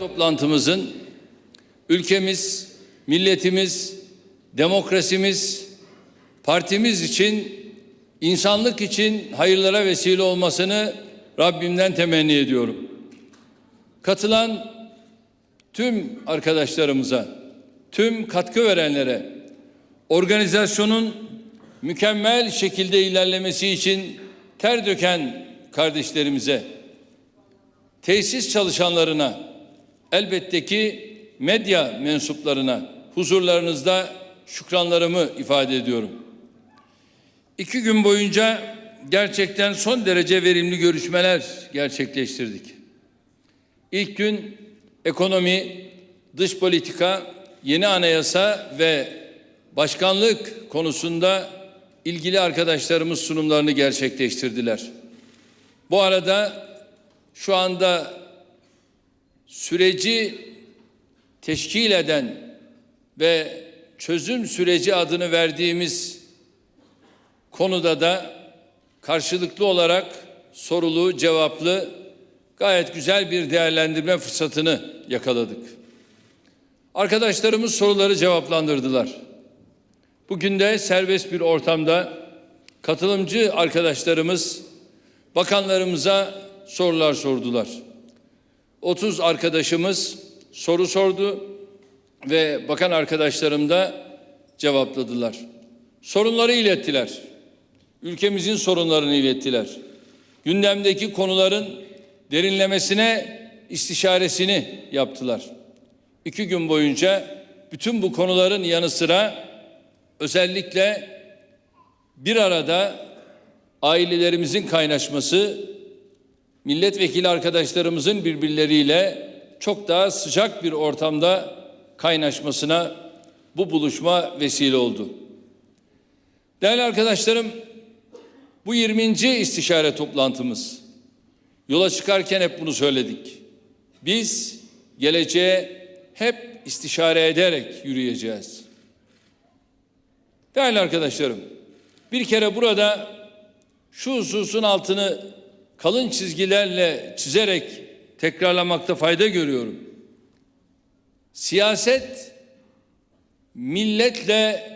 toplantımızın ülkemiz, milletimiz, demokrasimiz, partimiz için, insanlık için hayırlara vesile olmasını Rabbimden temenni ediyorum. Katılan tüm arkadaşlarımıza, tüm katkı verenlere, organizasyonun mükemmel şekilde ilerlemesi için ter döken kardeşlerimize, tesis çalışanlarına, elbette ki medya mensuplarına huzurlarınızda şükranlarımı ifade ediyorum. İki gün boyunca gerçekten son derece verimli görüşmeler gerçekleştirdik. İlk gün ekonomi, dış politika, yeni anayasa ve başkanlık konusunda ilgili arkadaşlarımız sunumlarını gerçekleştirdiler. Bu arada şu anda süreci teşkil eden ve çözüm süreci adını verdiğimiz konuda da karşılıklı olarak sorulu, cevaplı gayet güzel bir değerlendirme fırsatını yakaladık. Arkadaşlarımız soruları cevaplandırdılar. Bugün de serbest bir ortamda katılımcı arkadaşlarımız bakanlarımıza sorular sordular. 30 arkadaşımız soru sordu ve bakan arkadaşlarım da cevapladılar. Sorunları ilettiler. Ülkemizin sorunlarını ilettiler. Gündemdeki konuların derinlemesine istişaresini yaptılar. İki gün boyunca bütün bu konuların yanı sıra özellikle bir arada ailelerimizin kaynaşması, milletvekili arkadaşlarımızın birbirleriyle çok daha sıcak bir ortamda kaynaşmasına bu buluşma vesile oldu. Değerli arkadaşlarım, bu 20. istişare toplantımız. Yola çıkarken hep bunu söyledik. Biz geleceğe hep istişare ederek yürüyeceğiz. Değerli arkadaşlarım, bir kere burada şu hususun altını kalın çizgilerle çizerek tekrarlamakta fayda görüyorum. Siyaset milletle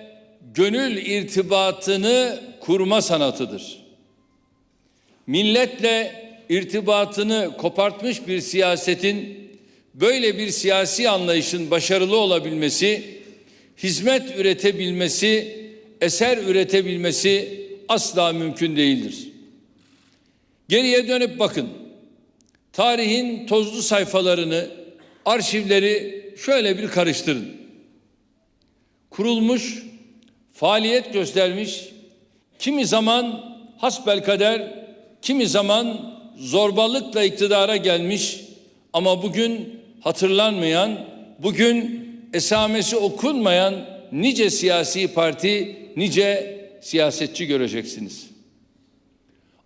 gönül irtibatını kurma sanatıdır. Milletle irtibatını kopartmış bir siyasetin böyle bir siyasi anlayışın başarılı olabilmesi, hizmet üretebilmesi, eser üretebilmesi asla mümkün değildir. Geriye dönüp bakın. Tarihin tozlu sayfalarını, arşivleri şöyle bir karıştırın. Kurulmuş, faaliyet göstermiş, kimi zaman hasbelkader, kimi zaman zorbalıkla iktidara gelmiş ama bugün hatırlanmayan, bugün esamesi okunmayan nice siyasi parti, nice siyasetçi göreceksiniz.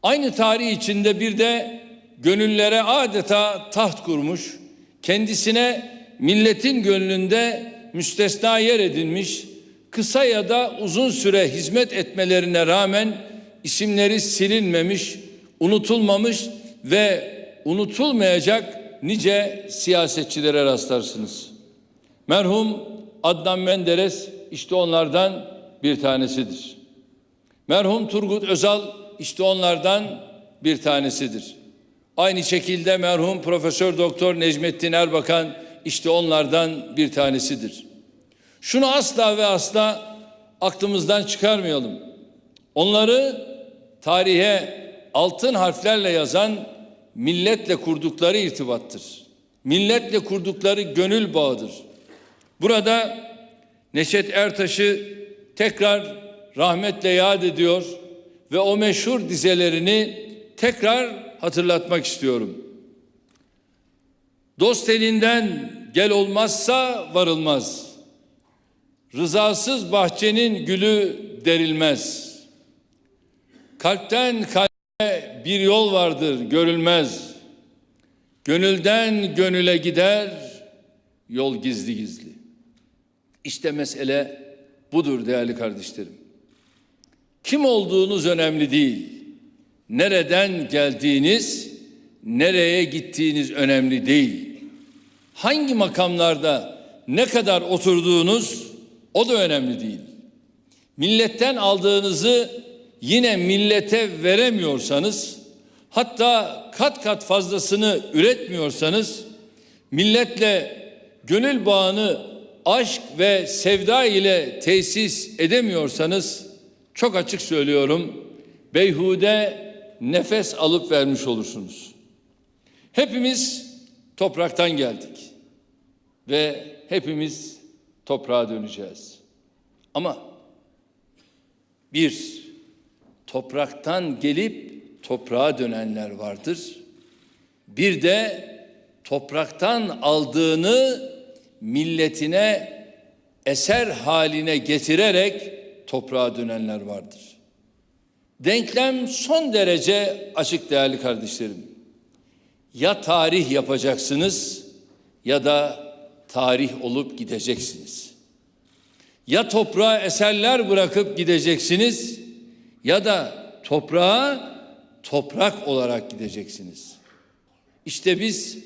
Aynı tarih içinde bir de gönüllere adeta taht kurmuş, kendisine milletin gönlünde müstesna yer edinmiş, kısa ya da uzun süre hizmet etmelerine rağmen isimleri silinmemiş, unutulmamış ve unutulmayacak nice siyasetçilere rastlarsınız. Merhum Adnan Menderes işte onlardan bir tanesidir. Merhum Turgut Özal işte onlardan bir tanesidir. Aynı şekilde merhum Profesör Doktor Necmettin Erbakan işte onlardan bir tanesidir. Şunu asla ve asla aklımızdan çıkarmayalım. Onları tarihe altın harflerle yazan milletle kurdukları irtibattır. Milletle kurdukları gönül bağıdır. Burada Neşet Ertaş'ı tekrar rahmetle yad ediyor ve o meşhur dizelerini tekrar hatırlatmak istiyorum. Dost elinden gel olmazsa varılmaz. Rızasız bahçenin gülü derilmez. Kalpten kalbe bir yol vardır görülmez. Gönülden gönüle gider yol gizli gizli. İşte mesele budur değerli kardeşlerim. Kim olduğunuz önemli değil. Nereden geldiğiniz, nereye gittiğiniz önemli değil. hangi makamlarda ne kadar oturduğunuz o da önemli değil. Milletten aldığınızı yine millete veremiyorsanız, hatta kat kat fazlasını üretmiyorsanız, milletle gönül bağını aşk ve sevda ile tesis edemiyorsanız, çok açık söylüyorum, beyhude nefes alıp vermiş olursunuz. Hepimiz topraktan geldik ve hepimiz toprağa döneceğiz. Ama bir topraktan gelip toprağa dönenler vardır. Bir de topraktan aldığını milletine eser haline getirerek toprağa dönenler vardır. Denklem son derece açık değerli kardeşlerim. Ya tarih yapacaksınız ya da tarih olup gideceksiniz. Ya toprağa eserler bırakıp gideceksiniz ya da toprağa toprak olarak gideceksiniz. İşte biz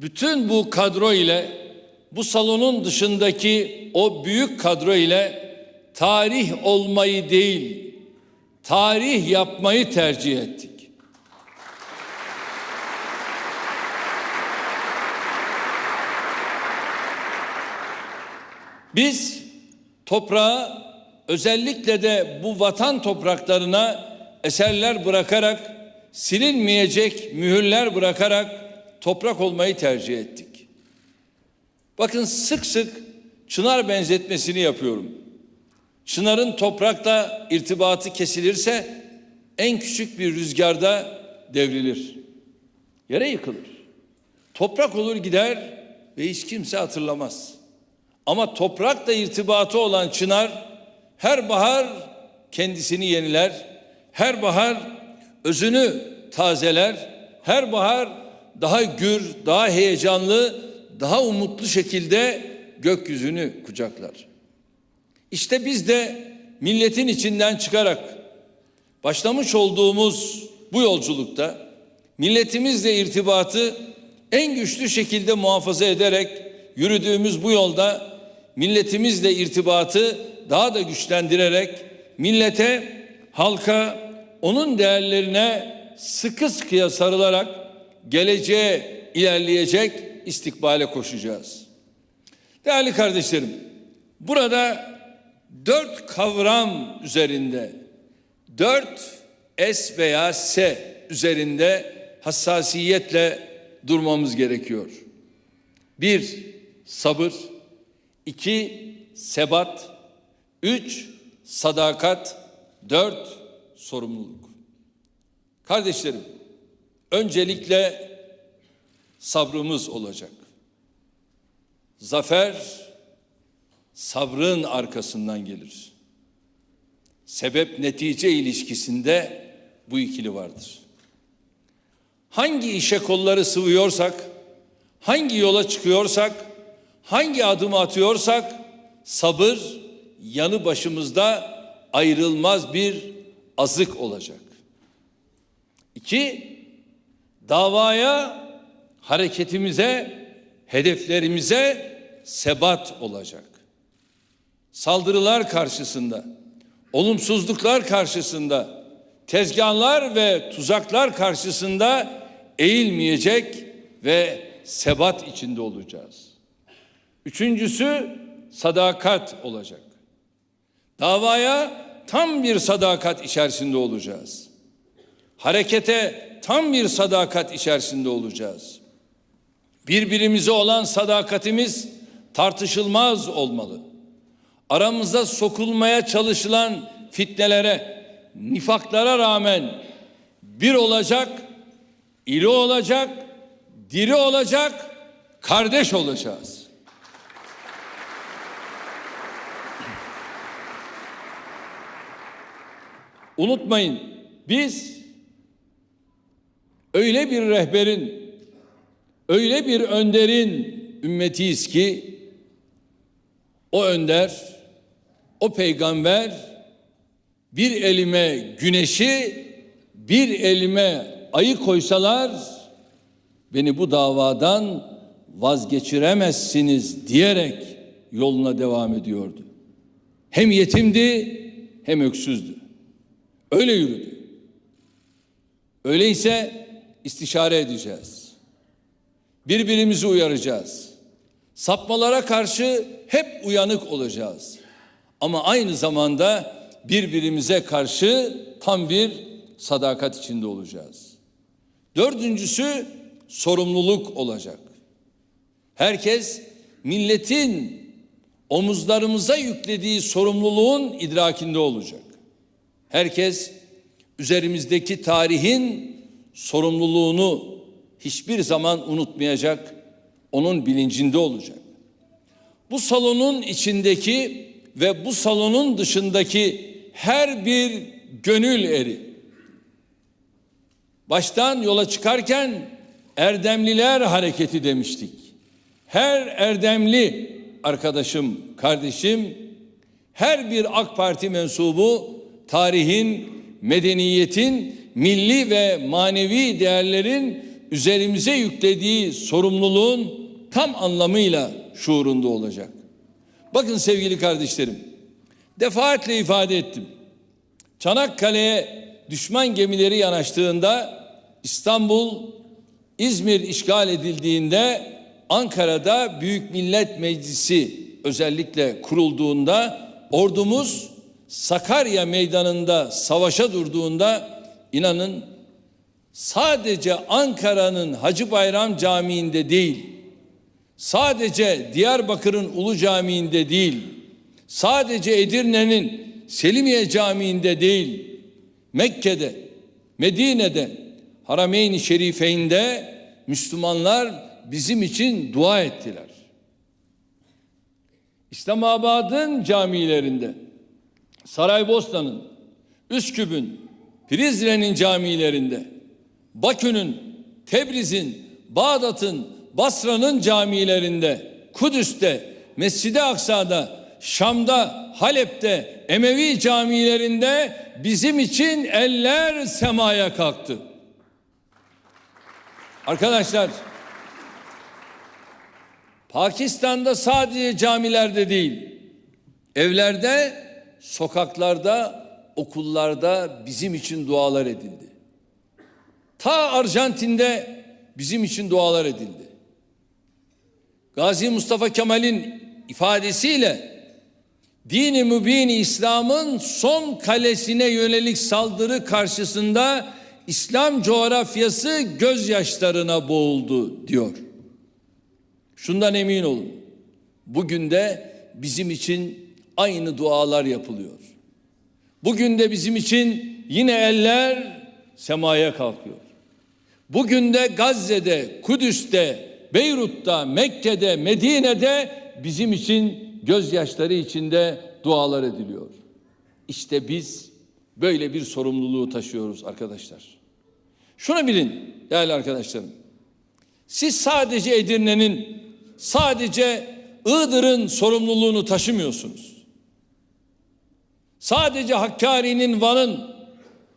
bütün bu kadro ile bu salonun dışındaki o büyük kadro ile tarih olmayı değil, tarih yapmayı tercih ettik. Biz toprağa özellikle de bu vatan topraklarına eserler bırakarak silinmeyecek mühürler bırakarak toprak olmayı tercih ettik. Bakın sık sık çınar benzetmesini yapıyorum. Çınarın toprakla irtibatı kesilirse en küçük bir rüzgarda devrilir. Yere yıkılır. Toprak olur gider ve hiç kimse hatırlamaz. Ama toprakla irtibatı olan çınar her bahar kendisini yeniler. Her bahar özünü tazeler. Her bahar daha gür, daha heyecanlı, daha umutlu şekilde gökyüzünü kucaklar. İşte biz de milletin içinden çıkarak başlamış olduğumuz bu yolculukta milletimizle irtibatı en güçlü şekilde muhafaza ederek yürüdüğümüz bu yolda milletimizle irtibatı daha da güçlendirerek millete, halka, onun değerlerine sıkı sıkıya sarılarak geleceğe ilerleyecek istikbale koşacağız. Değerli kardeşlerim, burada dört kavram üzerinde, dört S veya S üzerinde hassasiyetle durmamız gerekiyor. Bir, sabır. iki sebat. Üç, sadakat. Dört, sorumluluk. Kardeşlerim, öncelikle sabrımız olacak. Zafer sabrın arkasından gelir. Sebep netice ilişkisinde bu ikili vardır. Hangi işe kolları sıvıyorsak, hangi yola çıkıyorsak, hangi adımı atıyorsak sabır yanı başımızda ayrılmaz bir azık olacak. İki, davaya, hareketimize, hedeflerimize sebat olacak. Saldırılar karşısında, olumsuzluklar karşısında, tezgahlar ve tuzaklar karşısında eğilmeyecek ve sebat içinde olacağız. Üçüncüsü sadakat olacak. Davaya tam bir sadakat içerisinde olacağız. Harekete tam bir sadakat içerisinde olacağız. Birbirimize olan sadakatimiz tartışılmaz olmalı. Aramıza sokulmaya çalışılan fitnelere, nifaklara rağmen bir olacak, iri olacak, diri olacak, kardeş olacağız. Unutmayın biz öyle bir rehberin, öyle bir önderin ümmetiyiz ki o önder, o peygamber bir elime güneşi, bir elime ayı koysalar beni bu davadan vazgeçiremezsiniz diyerek yoluna devam ediyordu. Hem yetimdi hem öksüzdü. Öyle yürüdü. Öyleyse istişare edeceğiz. Birbirimizi uyaracağız. Sapmalara karşı hep uyanık olacağız. Ama aynı zamanda birbirimize karşı tam bir sadakat içinde olacağız. Dördüncüsü sorumluluk olacak. Herkes milletin omuzlarımıza yüklediği sorumluluğun idrakinde olacak. Herkes üzerimizdeki tarihin sorumluluğunu hiçbir zaman unutmayacak, onun bilincinde olacak. Bu salonun içindeki ve bu salonun dışındaki her bir gönül eri baştan yola çıkarken erdemliler hareketi demiştik. Her erdemli arkadaşım, kardeşim, her bir AK Parti mensubu tarihin, medeniyetin, milli ve manevi değerlerin üzerimize yüklediği sorumluluğun tam anlamıyla şuurunda olacak. Bakın sevgili kardeşlerim, defaatle ifade ettim. Çanakkale'ye düşman gemileri yanaştığında İstanbul, İzmir işgal edildiğinde Ankara'da Büyük Millet Meclisi özellikle kurulduğunda ordumuz Sakarya meydanında savaşa durduğunda inanın sadece Ankara'nın Hacı Bayram Camii'nde değil, sadece Diyarbakır'ın Ulu Camii'nde değil, sadece Edirne'nin Selimiye Camii'nde değil, Mekke'de, Medine'de, Harameyn-i Şerifeyn'de Müslümanlar bizim için dua ettiler. İslamabad'ın camilerinde, Saraybosna'nın, Üsküp'ün, Prizren'in camilerinde, Bakü'nün, Tebriz'in, Bağdat'ın, Basra'nın camilerinde, Kudüs'te, Mescid-i Aksa'da, Şam'da, Halep'te, Emevi camilerinde bizim için eller semaya kalktı. Arkadaşlar, Pakistan'da sadece camilerde değil, evlerde, sokaklarda, okullarda bizim için dualar edildi. Ta Arjantin'de bizim için dualar edildi. Gazi Mustafa Kemal'in ifadesiyle dini mübin İslam'ın son kalesine yönelik saldırı karşısında İslam coğrafyası gözyaşlarına boğuldu diyor. Şundan emin olun. Bugün de bizim için aynı dualar yapılıyor. Bugün de bizim için yine eller semaya kalkıyor. Bugün de Gazze'de, Kudüs'te, Beyrut'ta, Mekke'de, Medine'de bizim için gözyaşları içinde dualar ediliyor. İşte biz böyle bir sorumluluğu taşıyoruz arkadaşlar. Şunu bilin değerli arkadaşlarım. Siz sadece Edirne'nin, sadece Iğdır'ın sorumluluğunu taşımıyorsunuz. Sadece Hakkari'nin, Van'ın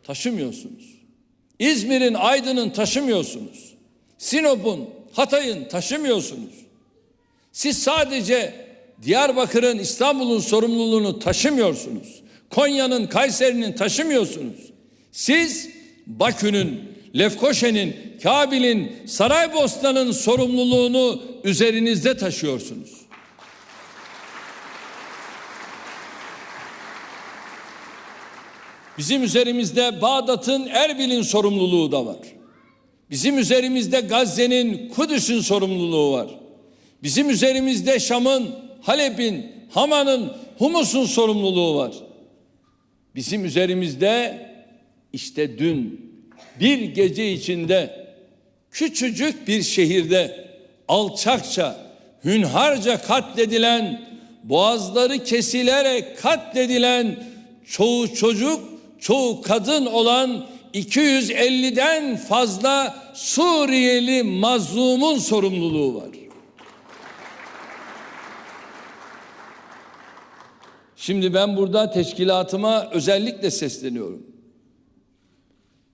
taşımıyorsunuz. İzmir'in, Aydın'ın taşımıyorsunuz. Sinop'un, Hatay'ın taşımıyorsunuz. Siz sadece Diyarbakır'ın, İstanbul'un sorumluluğunu taşımıyorsunuz. Konya'nın, Kayseri'nin taşımıyorsunuz. Siz Bakü'nün, Lefkoşe'nin, Kabil'in, Saraybosna'nın sorumluluğunu üzerinizde taşıyorsunuz. Bizim üzerimizde Bağdat'ın, Erbil'in sorumluluğu da var. Bizim üzerimizde Gazze'nin, Kudüs'ün sorumluluğu var. Bizim üzerimizde Şam'ın, Halep'in, Haman'ın, Humus'un sorumluluğu var. Bizim üzerimizde işte dün bir gece içinde küçücük bir şehirde alçakça, hünharca katledilen, boğazları kesilerek katledilen çoğu çocuk, çoğu kadın olan 250'den fazla Suriyeli mazlumun sorumluluğu var. Şimdi ben burada teşkilatıma özellikle sesleniyorum.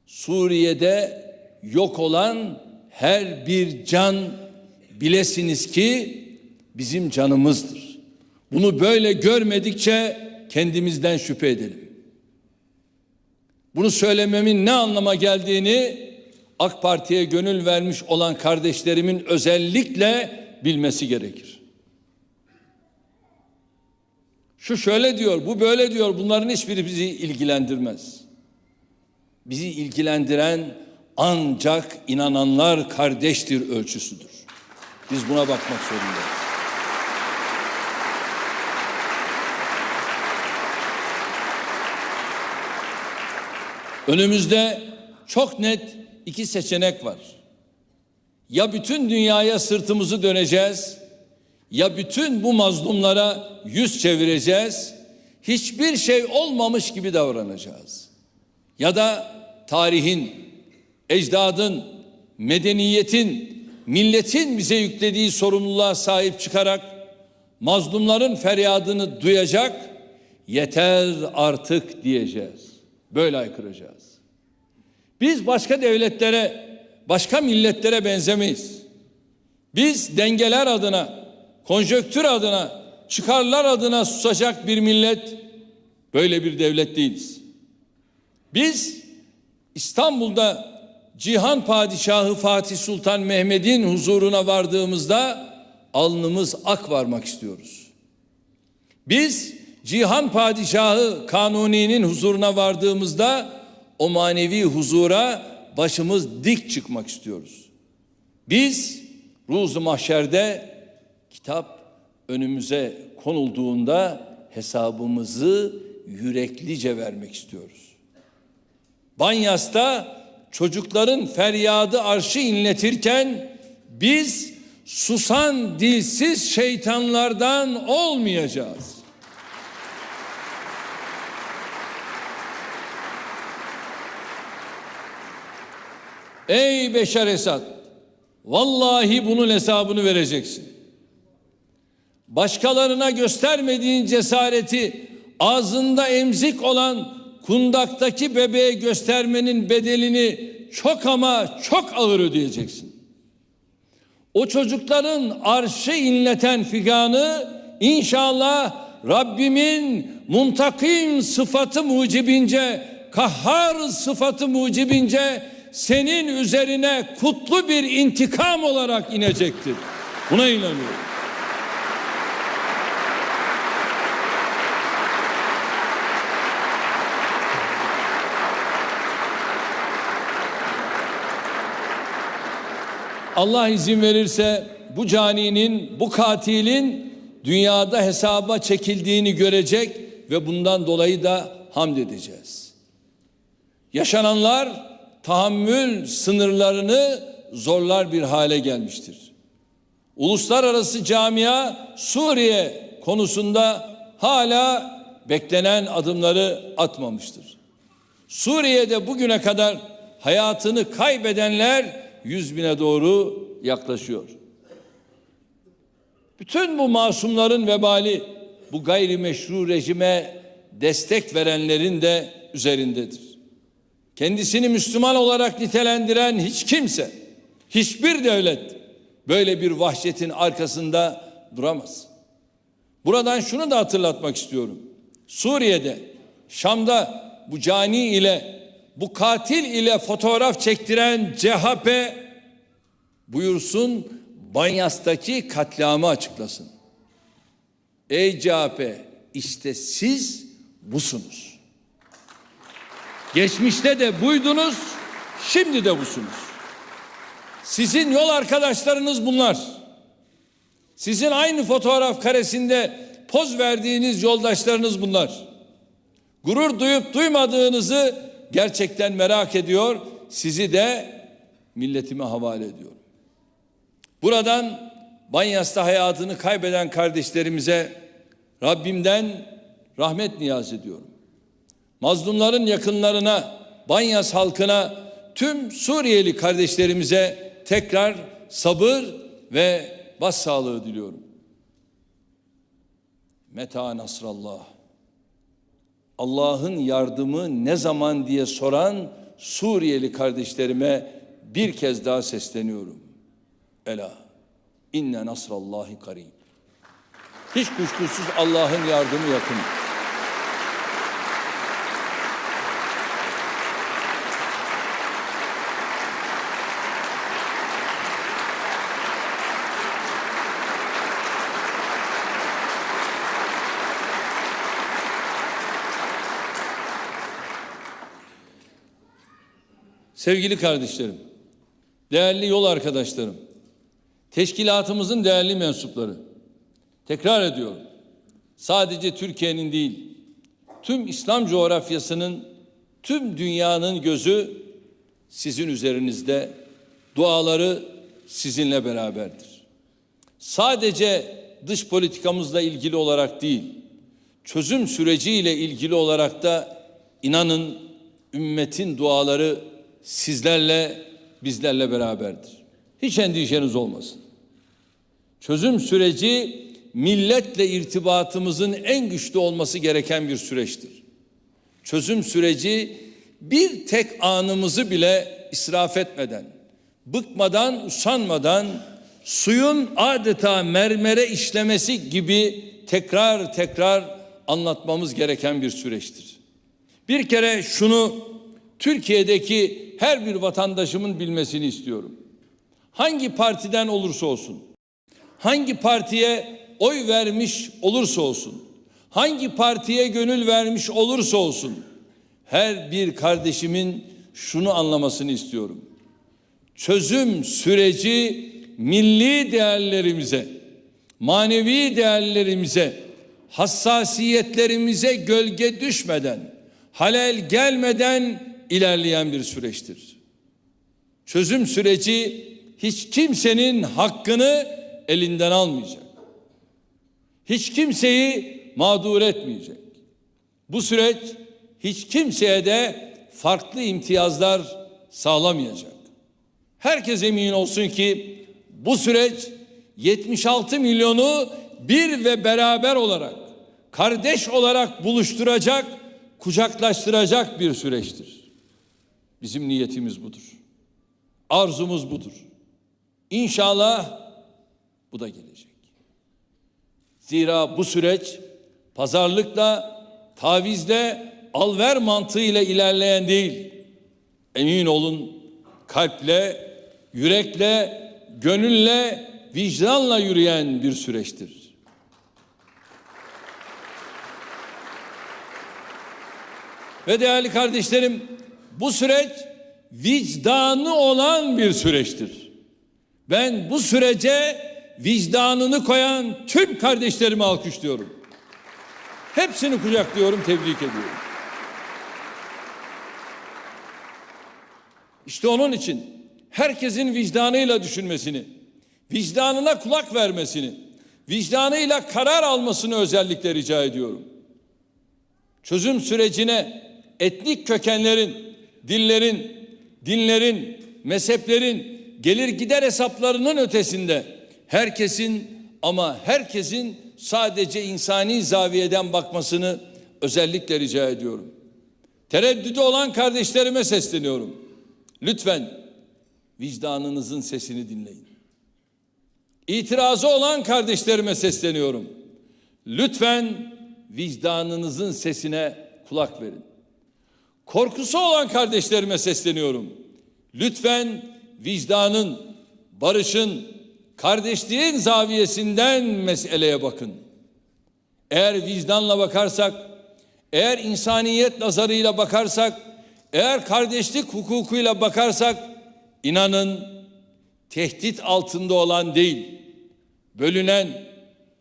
Suriye'de yok olan her bir can bilesiniz ki bizim canımızdır. Bunu böyle görmedikçe kendimizden şüphe edelim. Bunu söylememin ne anlama geldiğini AK Parti'ye gönül vermiş olan kardeşlerimin özellikle bilmesi gerekir. Şu şöyle diyor, bu böyle diyor. Bunların hiçbiri bizi ilgilendirmez. Bizi ilgilendiren ancak inananlar kardeştir ölçüsüdür. Biz buna bakmak zorundayız. Önümüzde çok net iki seçenek var. Ya bütün dünyaya sırtımızı döneceğiz ya bütün bu mazlumlara yüz çevireceğiz. Hiçbir şey olmamış gibi davranacağız. Ya da tarihin, ecdadın, medeniyetin, milletin bize yüklediği sorumluluğa sahip çıkarak mazlumların feryadını duyacak, yeter artık diyeceğiz. Böyle aykıracağız. Biz başka devletlere, başka milletlere benzemeyiz. Biz dengeler adına, konjöktür adına, çıkarlar adına susacak bir millet, böyle bir devlet değiliz. Biz İstanbul'da Cihan Padişahı Fatih Sultan Mehmet'in huzuruna vardığımızda alnımız ak varmak istiyoruz. Biz Cihan Padişahı Kanuni'nin huzuruna vardığımızda o manevi huzura başımız dik çıkmak istiyoruz. Biz ruzu mahşerde kitap önümüze konulduğunda hesabımızı yüreklice vermek istiyoruz. Banyas'ta çocukların feryadı arşı inletirken biz susan dilsiz şeytanlardan olmayacağız. Ey Beşer Esad, vallahi bunun hesabını vereceksin. Başkalarına göstermediğin cesareti ağzında emzik olan kundaktaki bebeğe göstermenin bedelini çok ama çok ağır ödeyeceksin. O çocukların arşı inleten figanı inşallah Rabbimin muntakim sıfatı mucibince, kahhar sıfatı mucibince senin üzerine kutlu bir intikam olarak inecektir. Buna inanıyorum. Allah izin verirse bu caninin, bu katilin dünyada hesaba çekildiğini görecek ve bundan dolayı da hamd edeceğiz. Yaşananlar tahammül sınırlarını zorlar bir hale gelmiştir. Uluslararası camia Suriye konusunda hala beklenen adımları atmamıştır. Suriye'de bugüne kadar hayatını kaybedenler yüz bine doğru yaklaşıyor. Bütün bu masumların vebali bu gayrimeşru rejime destek verenlerin de üzerindedir. Kendisini Müslüman olarak nitelendiren hiç kimse, hiçbir devlet böyle bir vahşetin arkasında duramaz. Buradan şunu da hatırlatmak istiyorum. Suriye'de, Şam'da bu cani ile bu katil ile fotoğraf çektiren CHP buyursun Banyas'taki katliamı açıklasın. Ey CHP işte siz busunuz. Geçmişte de buydunuz, şimdi de busunuz. Sizin yol arkadaşlarınız bunlar. Sizin aynı fotoğraf karesinde poz verdiğiniz yoldaşlarınız bunlar. Gurur duyup duymadığınızı gerçekten merak ediyor. Sizi de milletime havale ediyorum. Buradan Banyas'ta hayatını kaybeden kardeşlerimize Rabbimden rahmet niyaz ediyorum. Mazlumların yakınlarına, Banyas halkına, tüm Suriyeli kardeşlerimize tekrar sabır ve başsağlığı diliyorum. Meta nasrallah. Allah'ın yardımı ne zaman diye soran Suriyeli kardeşlerime bir kez daha sesleniyorum. Ela İnne nasrallahi karib. Hiç kuşkusuz Allah'ın yardımı yakın. Sevgili kardeşlerim, değerli yol arkadaşlarım, teşkilatımızın değerli mensupları, tekrar ediyorum, sadece Türkiye'nin değil, tüm İslam coğrafyasının, tüm dünyanın gözü sizin üzerinizde, duaları sizinle beraberdir. Sadece dış politikamızla ilgili olarak değil, çözüm süreciyle ilgili olarak da inanın ümmetin duaları sizlerle bizlerle beraberdir. Hiç endişeniz olmasın. Çözüm süreci milletle irtibatımızın en güçlü olması gereken bir süreçtir. Çözüm süreci bir tek anımızı bile israf etmeden, bıkmadan, usanmadan suyun adeta mermere işlemesi gibi tekrar tekrar anlatmamız gereken bir süreçtir. Bir kere şunu Türkiye'deki her bir vatandaşımın bilmesini istiyorum. Hangi partiden olursa olsun, hangi partiye oy vermiş olursa olsun, hangi partiye gönül vermiş olursa olsun, her bir kardeşimin şunu anlamasını istiyorum. Çözüm süreci milli değerlerimize, manevi değerlerimize, hassasiyetlerimize gölge düşmeden, halel gelmeden ilerleyen bir süreçtir. Çözüm süreci hiç kimsenin hakkını elinden almayacak. Hiç kimseyi mağdur etmeyecek. Bu süreç hiç kimseye de farklı imtiyazlar sağlamayacak. Herkes emin olsun ki bu süreç 76 milyonu bir ve beraber olarak, kardeş olarak buluşturacak, kucaklaştıracak bir süreçtir. Bizim niyetimiz budur. Arzumuz budur. İnşallah bu da gelecek. Zira bu süreç pazarlıkla, tavizle, alver mantığıyla ilerleyen değil. Emin olun kalple, yürekle, gönülle, vicdanla yürüyen bir süreçtir. Ve değerli kardeşlerim, bu süreç vicdanı olan bir süreçtir. Ben bu sürece vicdanını koyan tüm kardeşlerimi alkışlıyorum. Hepsini kucaklıyorum, tebrik ediyorum. İşte onun için herkesin vicdanıyla düşünmesini, vicdanına kulak vermesini, vicdanıyla karar almasını özellikle rica ediyorum. Çözüm sürecine etnik kökenlerin, dillerin, dinlerin, mezheplerin gelir gider hesaplarının ötesinde herkesin ama herkesin sadece insani zaviyeden bakmasını özellikle rica ediyorum. Tereddüdü olan kardeşlerime sesleniyorum. Lütfen vicdanınızın sesini dinleyin. İtirazı olan kardeşlerime sesleniyorum. Lütfen vicdanınızın sesine kulak verin. Korkusu olan kardeşlerime sesleniyorum. Lütfen vicdanın, barışın, kardeşliğin zaviyesinden meseleye bakın. Eğer vicdanla bakarsak, eğer insaniyet nazarıyla bakarsak, eğer kardeşlik hukukuyla bakarsak, inanın tehdit altında olan değil, bölünen,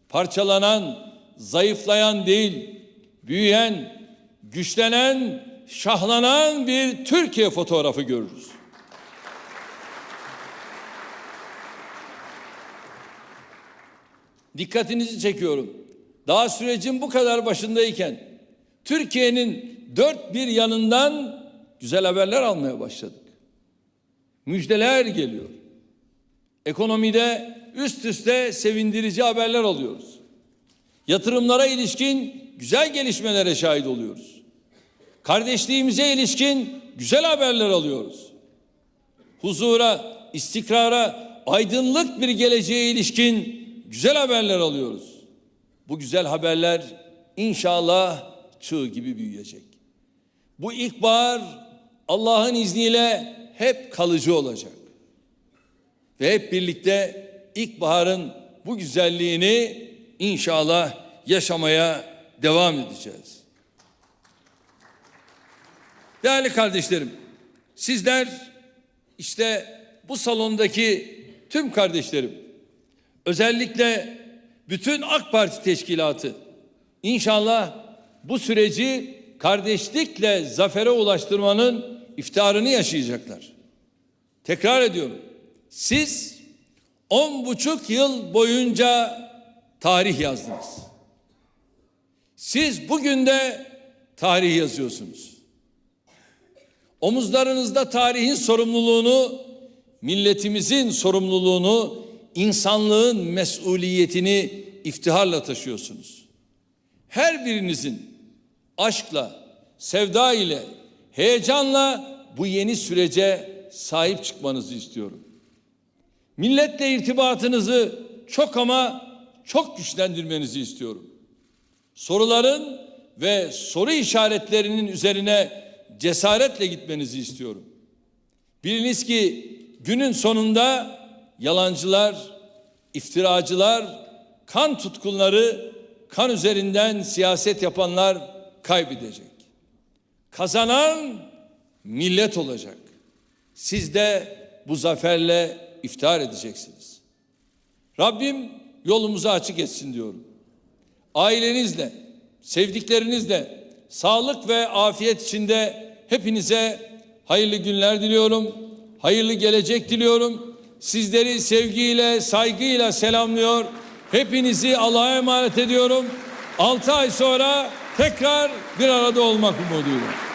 parçalanan, zayıflayan değil, büyüyen, güçlenen, şahlanan bir Türkiye fotoğrafı görürüz. Dikkatinizi çekiyorum. Daha sürecin bu kadar başındayken Türkiye'nin dört bir yanından güzel haberler almaya başladık. Müjdeler geliyor. Ekonomide üst üste sevindirici haberler alıyoruz. Yatırımlara ilişkin güzel gelişmelere şahit oluyoruz. Kardeşliğimize ilişkin güzel haberler alıyoruz. Huzura, istikrara, aydınlık bir geleceğe ilişkin güzel haberler alıyoruz. Bu güzel haberler inşallah çığ gibi büyüyecek. Bu ilkbahar Allah'ın izniyle hep kalıcı olacak. Ve hep birlikte ilkbaharın bu güzelliğini inşallah yaşamaya devam edeceğiz. Değerli kardeşlerim, sizler işte bu salondaki tüm kardeşlerim, özellikle bütün AK Parti teşkilatı inşallah bu süreci kardeşlikle zafere ulaştırmanın iftiharını yaşayacaklar. Tekrar ediyorum. Siz on buçuk yıl boyunca tarih yazdınız. Siz bugün de tarih yazıyorsunuz. Omuzlarınızda tarihin sorumluluğunu, milletimizin sorumluluğunu, insanlığın mesuliyetini iftiharla taşıyorsunuz. Her birinizin aşkla, sevda ile, heyecanla bu yeni sürece sahip çıkmanızı istiyorum. Milletle irtibatınızı çok ama çok güçlendirmenizi istiyorum. Soruların ve soru işaretlerinin üzerine cesaretle gitmenizi istiyorum. Biliniz ki günün sonunda yalancılar, iftiracılar, kan tutkunları, kan üzerinden siyaset yapanlar kaybedecek. Kazanan millet olacak. Siz de bu zaferle iftihar edeceksiniz. Rabbim yolumuzu açık etsin diyorum. Ailenizle, sevdiklerinizle sağlık ve afiyet içinde hepinize hayırlı günler diliyorum. Hayırlı gelecek diliyorum. Sizleri sevgiyle, saygıyla selamlıyor. Hepinizi Allah'a emanet ediyorum. 6 ay sonra tekrar bir arada olmak umuduyla.